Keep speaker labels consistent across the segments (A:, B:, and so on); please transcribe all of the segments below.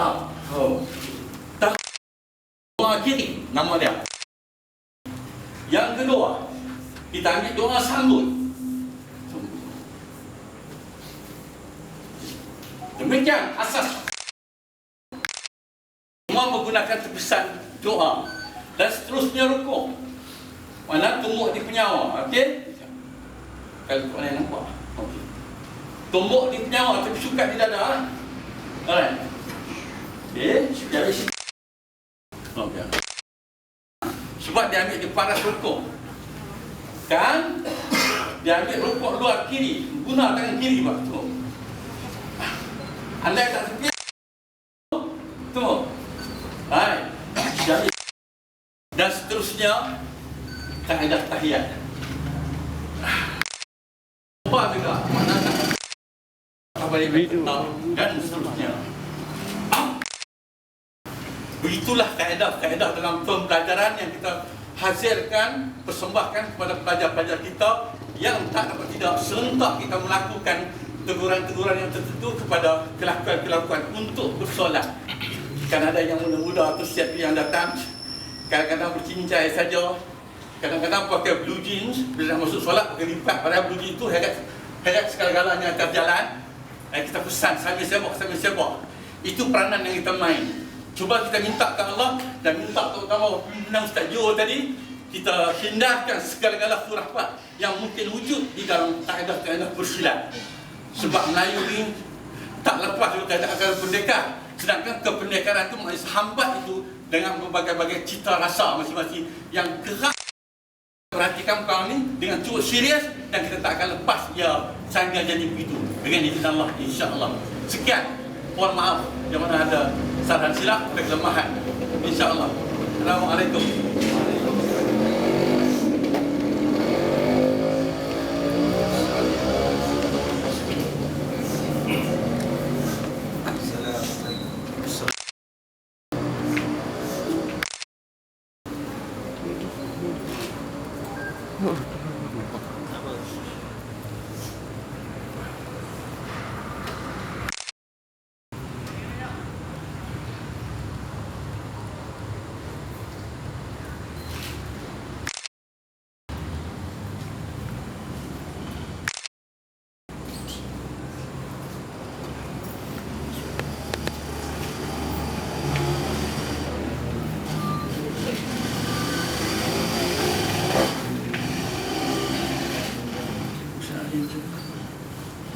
A: Ha. Oh. Tak. Doa kiri nama dia. Yang kedua, kita ambil doa sambut. Demikian asas semua menggunakan tepisan doa dan seterusnya rukuk. Mana tumbuk di penyawa, okey? Kalau kau nak nampak. Okey. Tumbuk di penyawa tapi sukat di dada. Alright. Okey, dari situ. Okey. Sebab dia ambil di paras rukuk. Kan? Dia ambil rukuk luar kiri. Guna tangan kiri waktu. Anda tak sepi. Tu. Hai. Jadi dan seterusnya kaedah tahiyat. Apa juga? Mana tak? Apa dia dan seterusnya. Begitulah kaedah-kaedah dalam pembelajaran yang kita hasilkan, persembahkan kepada pelajar-pelajar kita yang tak dapat tidak serentak kita melakukan teguran-teguran yang tertentu kepada kelakuan-kelakuan untuk bersolat. Kan ada yang muda-muda atau siapa yang datang kadang-kadang bercincai saja kadang-kadang pakai blue jeans bila nak masuk solat pakai lipat pada blue jeans itu heret heret segala-galanya atas jalan eh, kita pesan sambil sibuk sambil sibuk itu peranan yang kita main cuba kita minta ke Allah dan minta terutama pimpinan Ustaz Jo tadi kita hindarkan segala-gala khurafat yang mungkin wujud di dalam kaedah-kaedah bersilat sebab Melayu ni tak lepas juga keadaan pendekar sedangkan kependekaran itu maksud hambat itu dengan berbagai-bagai cita rasa masing-masing yang kerap perhatikan kau ni dengan cukup serius dan kita tak akan lepas ya sehingga jadi begitu dengan izin Allah insya-Allah. Sekian. Mohon maaf yang mana ada saran silap dan kelemahan. Insya-Allah. Assalamualaikum.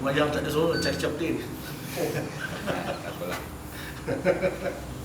B: Macam tak ada suara, cari
C: か
D: な。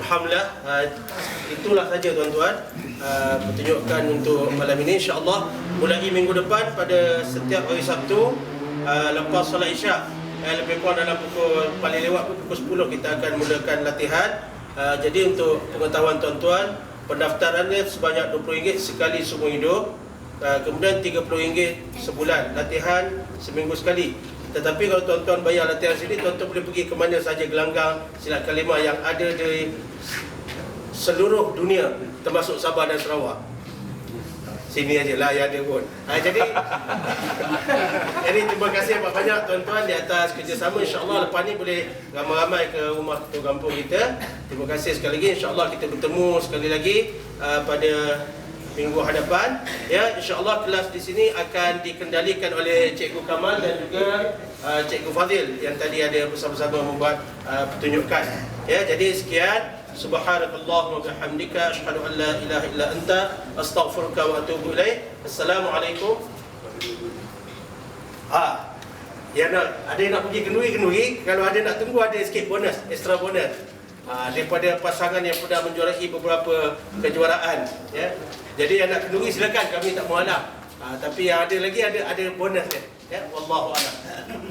D: Alhamdulillah. Uh, itulah saja tuan-tuan. Uh, pertunjukan untuk malam ini insyaallah. Mulai minggu depan pada setiap hari Sabtu uh, lepas solat Isyak eh, lebih kurang dalam pukul paling lewat pukul 10 kita akan mulakan latihan. Uh, jadi untuk pengetahuan tuan-tuan pendaftarannya sebanyak RM20 sekali seumur hidup. Uh, kemudian RM30 sebulan latihan seminggu sekali tetapi kalau tuan-tuan bayar latihan sini, tuan-tuan boleh pergi ke mana saja gelanggang silat kalimah yang ada di seluruh dunia termasuk Sabah dan Sarawak. Sini aja lah yang ada pun. Ha, jadi jadi terima kasih banyak-banyak tuan-tuan di atas kerjasama. InsyaAllah lepas ni boleh ramai-ramai ke rumah ketua kampung kita. Terima kasih sekali lagi. InsyaAllah kita bertemu sekali lagi uh, pada minggu hadapan. Ya insyaallah kelas di sini akan dikendalikan oleh cikgu Kamal dan juga uh, cikgu Fadil yang tadi ada bersama-sama membuat uh, pertunjukan ya jadi sekian. Subhanakallahumma bihamdika asyhadu an la ilaha illa anta astaghfiruka wa atubu ilaik. Assalamualaikum. Ha ya nak ada yang nak pergi kenduri kenduri kalau ada nak tunggu ada sikit bonus extra bonus ha, daripada pasangan yang pernah menjuarai beberapa kejuaraan ya. Jadi yang nak kenduri silakan. Kami tak mahu halang ha, tapi yang ada lagi ada ada bonus dia ya. Wallahu a'lam